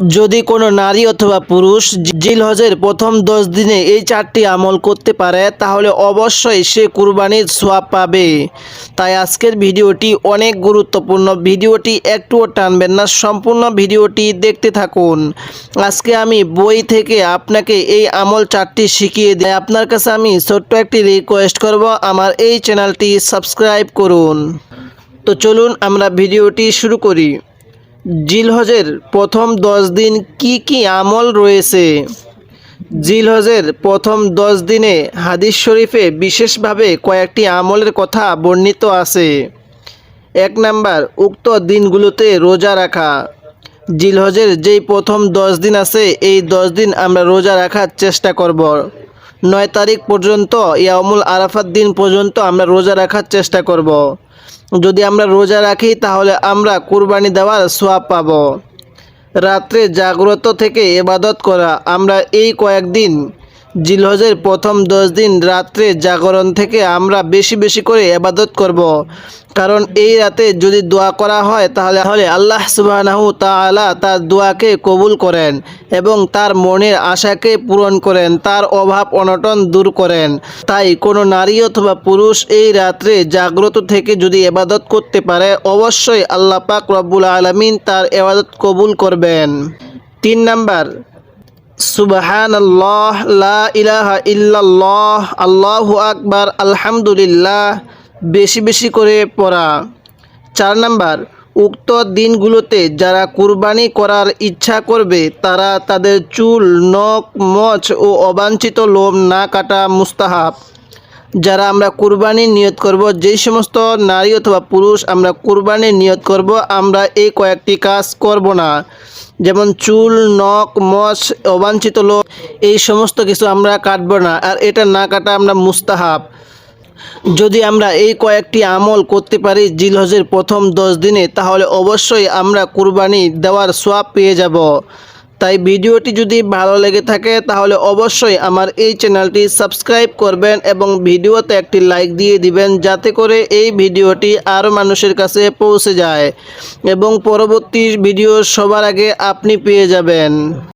যদি কোনো নারী অথবা পুরুষ জিল হজের প্রথম দশ দিনে এই চারটি আমল করতে পারে, তাহলে অবশ্যই সে কুরবানির সোয়াব পাবে। তাই আজকের ভিডিওটি অনেক গুরুত্বপূর্ণ। ভিডিওটি একটুও টানবেন না, সম্পূর্ণ ভিডিওটি দেখতে থাকুন। আজকে আমি বই থেকে আপনাকে এই আমল চারটি শিখিয়ে দিই। আপনার কাছে আমি ছোট্ট একটি রিকোয়েস্ট করব, আমার এই চ্যানেলটি সাবস্ক্রাইব করুন। তো চলুন আমরা ভিডিওটি শুরু করি। জিলহজের প্রথম দশ দিন কি কি আমল রয়েছে? জিলহজের প্রথম দশ দিনে হাদিস শরীফে বিশেষভাবে কয়েকটি আমলের কথা বর্ণিত আছে। এক নাম্বার, উক্ত দিনগুলোতে রোজা রাখা। জিলহজের যেই প্রথম দশ দিন আছে, এই দশ দিন আমরা রোজা রাখার চেষ্টা করব। নয় তারিখ পর্যন্ত ইয়ামুল আরাফাত দিন পর্যন্ত আমরা রোজা রাখার চেষ্টা করব। যদি আমরা রোজা রাখি, তাহলে আমরা কুরবানি দেওয়ার সোয়াব পাব। রাত্রে জাগ্রত থেকে এবাদত করা। আমরা এই কয়েকদিন জিলহজের প্রথম দশ দিন রাত্রে জাগরণ থেকে আমরা বেশি বেশি করে এবাদত করব। কারণ এই রাতে যদি দোয়া করা হয়, তাহলে তাহলে আল্লাহ সুবাহু তাআলা তার দোয়াকে কবুল করেন এবং তার মনের আশাকে পূরণ করেন, তার অভাব অনটন দূর করেন তাই কোনো নারী অথবা পুরুষ এই রাত্রে জাগ্রত থেকে যদি এবাদত করতে পারে, অবশ্যই আল্লাহ পাক রব্বুল আলমিন তার এবাদত কবুল করবেন তিন নাম্বার সুবহান আল্লাহ লা ইলাহা ইল্লাল্লাহ, আল্লাহু আকবার, আলহামদুলিল্লাহ, বেশি বেশি করে পড়া। চার নাম্বার, উক্ত দিনগুলোতে যারা কুরবানি করার ইচ্ছা করবে, তারা তাদের চুল, নখ, মচ ও অবাঞ্ছিত লোম না কাটা মুস্তাহাব। যারা আমরা কুরবানির নিয়ত করব, যেই সমস্ত নারী অথবা পুরুষ আমরা কুরবানির নিয়ত করব, আমরা এই কয়েকটি কাজ করব না। যেমন চুল, নখ মছ অবাঞ্ছিত লোক এই সমস্ত কিছু আমরা কাটবো না, আর এটা না কাটা আমরা মুস্তাহাব। যদি আমরা এই কয়েকটি আমল করতে পারি জিলহজের প্রথম দশ দিনে, তাহলে অবশ্যই আমরা কুরবানি দেওয়ার সোয়াব পেয়ে যাব। তাই ভিডিওটি যদি ভালো লেগে থাকে, তাহলে অবশ্যই আমার এই চ্যানেলটি সাবস্ক্রাইব করবেন এবং ভিডিওতে একটি লাইক দিয়ে দিবেন, যাতে করে এই ভিডিওটি আরও মানুষের কাছে পৌঁছে যায় এবং পরবর্তী ভিডিও সবার আগে আপনি পেয়ে যাবেন।